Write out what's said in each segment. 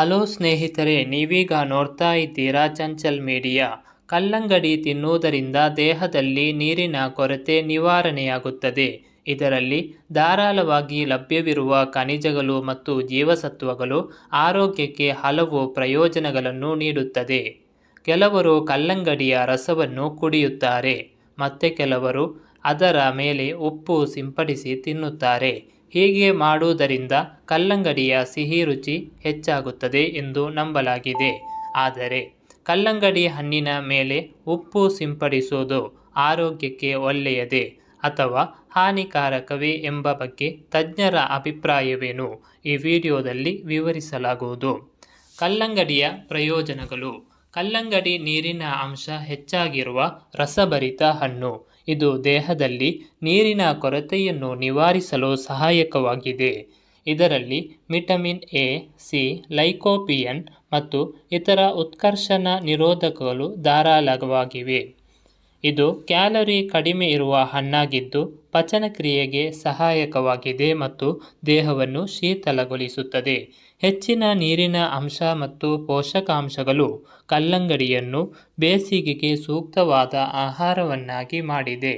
Hello ಸ್ನೇಹಿತರೆ, ನೀವೀಗ ನೋಡ್ತಾ ಇದ್ದೀರಾ ಚಂಚಲ್ ಮೀಡಿಯಾ. ಕಲ್ಲಂಗಡಿ ತಿನ್ನುವುದರಿಂದ ದೇಹದಲ್ಲಿ ನೀರಿನ ಕೊರತೆ ನಿವಾರಣೆಯಾಗುತ್ತದೆ. ಇದರಲ್ಲಿ ಧಾರಾಳವಾಗಿ ಲಭ್ಯವಿರುವ ಖನಿಜಗಳು ಮತ್ತು ಜೀವಸತ್ವಗಳು ಆರೋಗ್ಯಕ್ಕೆ ಹಲವು ಪ್ರಯೋಜನಗಳನ್ನು ನೀಡುತ್ತದೆ. ಕೆಲವರು ಕಲ್ಲಂಗಡಿಯ ರಸವನ್ನು ಕುಡಿಯುತ್ತಾರೆ, ಮತ್ತೆ ಕೆಲವರು ಅದರ ಮೇಲೆ ಉಪ್ಪು ಸಿಂಪಡಿಸಿ ತಿನ್ನುತ್ತಾರೆ. ಹೀಗೆ ಮಾಡುವುದರಿಂದ ಕಲ್ಲಂಗಡಿಯ ಸಿಹಿ ರುಚಿ ಹೆಚ್ಚಾಗುತ್ತದೆ ಎಂದು ನಂಬಲಾಗಿದೆ. ಆದರೆ ಕಲ್ಲಂಗಡಿ ಹಣ್ಣಿನ ಮೇಲೆ ಉಪ್ಪು ಸಿಂಪಡಿಸುವುದು ಆರೋಗ್ಯಕ್ಕೆ ಒಳ್ಳೆಯದೇ ಅಥವಾ ಹಾನಿಕಾರಕವೇ ಎಂಬ ಬಗ್ಗೆ ತಜ್ಞರ ಅಭಿಪ್ರಾಯವೇನು? ಈ ವಿಡಿಯೋದಲ್ಲಿ ವಿವರಿಸಲಾಗುವುದು. ಕಲ್ಲಂಗಡಿಯ ಪ್ರಯೋಜನಗಳು. ಕಲ್ಲಂಗಡಿ ನೀರಿನ ಅಂಶ ಹೆಚ್ಚಾಗಿರುವ ರಸಭರಿತ ಹಣ್ಣು. ಇದು ದೇಹದಲ್ಲಿ ನೀರಿನ ಕೊರತೆಯನ್ನು ನಿವಾರಿಸಲು ಸಹಾಯಕವಾಗಿದೆ. ಇದರಲ್ಲಿ ವಿಟಮಿನ್ ಎ, ಸಿ, ಲೈಕೋಪಿಯನ್ ಮತ್ತು ಇತರ ಉತ್ಕರ್ಷಣ ನಿರೋಧಕಗಳು ಧಾರಾಳವಾಗಿವೆ. ಇದು ಕ್ಯಾಲರಿ ಕಡಿಮೆ ಇರುವ ಹಣ್ಣಾಗಿದ್ದು ಪಚನಕ್ರಿಯೆಗೆ ಸಹಾಯಕವಾಗಿದೆ ಮತ್ತು ದೇಹವನ್ನು ಶೀತಲಗೊಳಿಸುತ್ತದೆ. ಹೆಚ್ಚಿನ ನೀರಿನ ಅಂಶ ಮತ್ತು ಪೋಷಕಾಂಶಗಳು ಕಲ್ಲಂಗಡಿಯನ್ನು ಬೇಸಿಗೆಗೆ ಸೂಕ್ತವಾದ ಆಹಾರವನ್ನಾಗಿ ಮಾಡಿದೆ.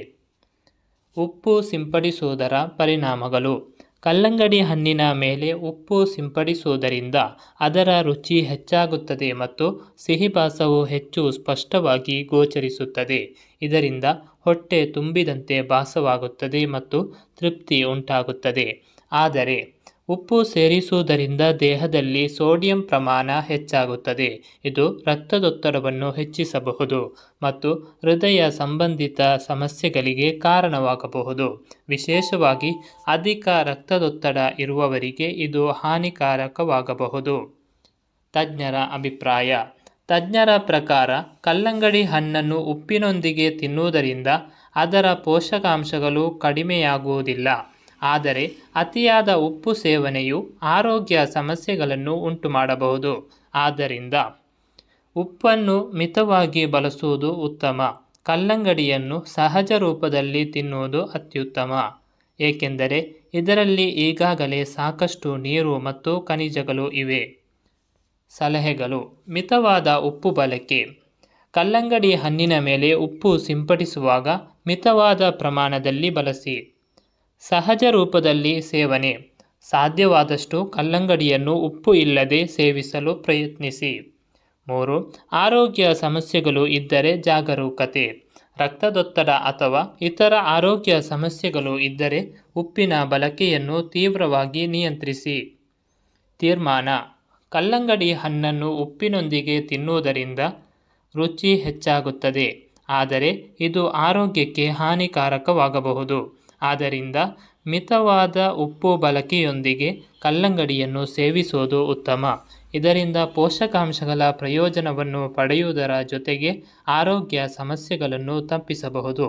ಉಪ್ಪು ಸಿಂಪಡಿಸುವುದರ ಪರಿಣಾಮಗಳು. ಕಲ್ಲಂಗಡಿ ಹಣ್ಣಿನ ಮೇಲೆ ಉಪ್ಪು ಸಿಂಪಡಿಸುವುದರಿಂದ ಅದರ ರುಚಿ ಹೆಚ್ಚಾಗುತ್ತದೆ ಮತ್ತು ಸಿಹಿಭಾಸವು ಹೆಚ್ಚು ಸ್ಪಷ್ಟವಾಗಿ ಗೋಚರಿಸುತ್ತದೆ. ಇದರಿಂದ ಹೊಟ್ಟೆ ತುಂಬಿದಂತೆ ಭಾಸವಾಗುತ್ತದೆ ಮತ್ತು ತೃಪ್ತಿ ಉಂಟಾಗುತ್ತದೆ. ಆದರೆ ಉಪ್ಪು ಸೇರಿಸುವುದರಿಂದ ದೇಹದಲ್ಲಿ ಸೋಡಿಯಂ ಪ್ರಮಾಣ ಹೆಚ್ಚಾಗುತ್ತದೆ. ಇದು ರಕ್ತದೊತ್ತಡವನ್ನು ಹೆಚ್ಚಿಸಬಹುದು ಮತ್ತು ಹೃದಯ ಸಂಬಂಧಿತ ಸಮಸ್ಯೆಗಳಿಗೆ ಕಾರಣವಾಗಬಹುದು. ವಿಶೇಷವಾಗಿ ಅಧಿಕ ರಕ್ತದೊತ್ತಡ ಇರುವವರಿಗೆ ಇದು ಹಾನಿಕಾರಕವಾಗಬಹುದು. ತಜ್ಞರ ಅಭಿಪ್ರಾಯ, ತಜ್ಞರ ಪ್ರಕಾರ ಕಲ್ಲಂಗಡಿ ಹಣ್ಣನ್ನು ಉಪ್ಪಿನೊಂದಿಗೆ ತಿನ್ನುವುದರಿಂದ ಅದರ ಪೋಷಕಾಂಶಗಳು ಕಡಿಮೆಯಾಗುವುದಿಲ್ಲ. ಆದರೆ ಅತಿಯಾದ ಉಪ್ಪು ಸೇವನೆಯು ಆರೋಗ್ಯ ಸಮಸ್ಯೆಗಳನ್ನು ಉಂಟುಮಾಡಬಹುದು. ಆದ್ದರಿಂದ ಉಪ್ಪನ್ನು ಮಿತವಾಗಿ ಬಳಸುವುದು ಉತ್ತಮ. ಕಲ್ಲಂಗಡಿಯನ್ನು ಸಹಜ ರೂಪದಲ್ಲಿ ತಿನ್ನುವುದು ಅತ್ಯುತ್ತಮ. ಏಕೆಂದರೆ ಇದರಲ್ಲಿ ಈಗಾಗಲೇ ಸಾಕಷ್ಟು ನೀರು ಮತ್ತು ಖನಿಜಗಳು ಇವೆ. ಸಲಹೆಗಳು. ಮಿತವಾದ ಉಪ್ಪು ಬಳಕೆ. ಕಲ್ಲಂಗಡಿ ಹಣ್ಣಿನ ಮೇಲೆ ಉಪ್ಪು ಸಿಂಪಡಿಸುವಾಗ ಮಿತವಾದ ಪ್ರಮಾಣದಲ್ಲಿ ಬಳಸಿ. ಸಹಜ ರೂಪದಲ್ಲಿ ಸೇವನೆ. ಸಾಧ್ಯವಾದಷ್ಟು ಕಲ್ಲಂಗಡಿಯನ್ನು ಉಪ್ಪು ಇಲ್ಲದೆ ಸೇವಿಸಲು ಪ್ರಯತ್ನಿಸಿ. ಮೂರು, ಆರೋಗ್ಯ ಸಮಸ್ಯೆಗಳು ಇದ್ದರೆ ಜಾಗರೂಕತೆ. ರಕ್ತದೊತ್ತಡ ಅಥವಾ ಇತರ ಆರೋಗ್ಯ ಸಮಸ್ಯೆಗಳು ಇದ್ದರೆ ಉಪ್ಪಿನ ಬಳಕೆಯನ್ನು ತೀವ್ರವಾಗಿ ನಿಯಂತ್ರಿಸಿ. ತೀರ್ಮಾನ, ಕಲ್ಲಂಗಡಿ ಹಣ್ಣನ್ನು ಉಪ್ಪಿನೊಂದಿಗೆ ತಿನ್ನುವುದರಿಂದ ರುಚಿ ಹೆಚ್ಚಾಗುತ್ತದೆ, ಆದರೆ ಇದು ಆರೋಗ್ಯಕ್ಕೆ ಹಾನಿಕಾರಕವಾಗಬಹುದು. ಆದ್ದರಿಂದ ಮಿತವಾದ ಉಪ್ಪು ಬಳಕೆಯೊಂದಿಗೆ ಕಲ್ಲಂಗಡಿಯನ್ನು ಸೇವಿಸುವುದು ಉತ್ತಮ. ಇದರಿಂದ ಪೋಷಕಾಂಶಗಳ ಪ್ರಯೋಜನವನ್ನು ಪಡೆಯುವುದರ ಜೊತೆಗೆ ಆರೋಗ್ಯ ಸಮಸ್ಯೆಗಳನ್ನು ತಪ್ಪಿಸಬಹುದು.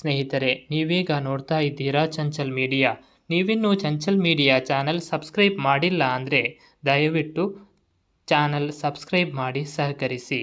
ಸ್ನೇಹಿತರೆ, ನೀವೀಗ ನೋಡ್ತಾ ಇದ್ದೀರಾ ಚಂಚಲ್ ಮೀಡಿಯಾ. ನೀವಿನ್ನೂ ಚಂಚಲ್ ಮೀಡಿಯಾ ಚಾನಲ್ ಸಬ್ಸ್ಕ್ರೈಬ್ ಮಾಡಿಲ್ಲ ಅಂದರೆ ದಯವಿಟ್ಟು ಚಾನಲ್ ಸಬ್ಸ್ಕ್ರೈಬ್ ಮಾಡಿ ಸಹಕರಿಸಿ.